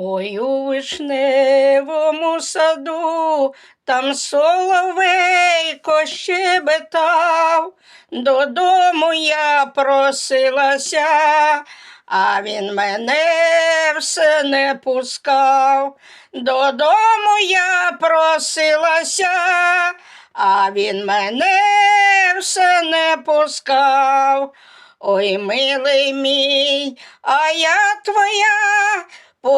Ой, у вишневому саду, там соловейко щебетав, додому я просилася, а він мене все не пускав. Додому я просилася, а він мене все не пускав. Ой, милий мій, а я твоя,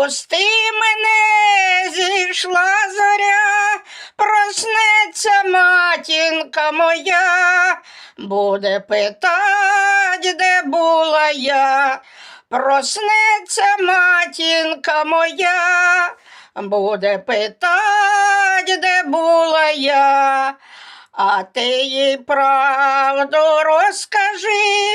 пусти мене, зійшла зоря, проснеться матінка моя, буде питать, де була я, проснеться матінка моя, буде питать, де була я. А ти їй правду розкажи,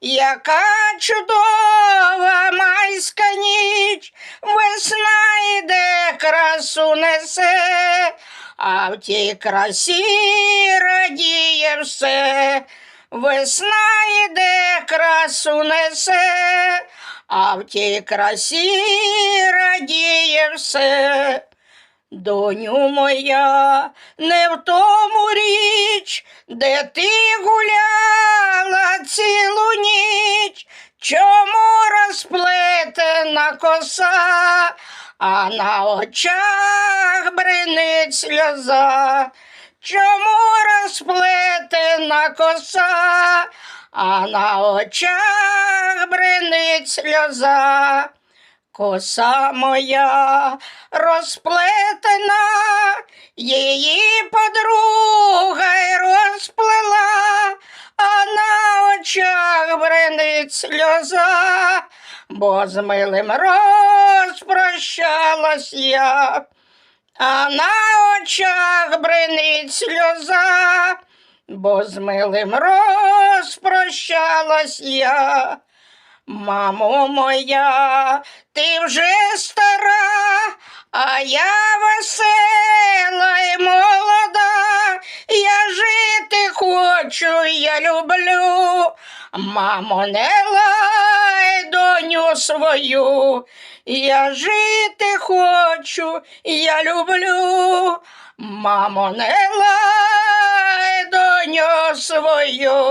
яка чудова майська ніч, весна йде, красу несе, а в тій красі радіє все. Весна йде, красу несе, а в тій красі радіє все. Доню моя, не в тому річ, де ти гуляла цілу ніч, чому розплетена коса, а на очах бринить сльоза, чому розплетена коса, а на очах бринить сльоза. Коса моя розплетена, її подруга бренить сльоза, бо з милим розпрощалась я, а на очах бренить сльоза, бо з милим розпрощалась я. Мамо моя, ти вже стара, а я весела і молода, я жити хочу, я люблю. Мамо, не лай доню свою, я жити хочу, я люблю. Мамо, не лай доню свою.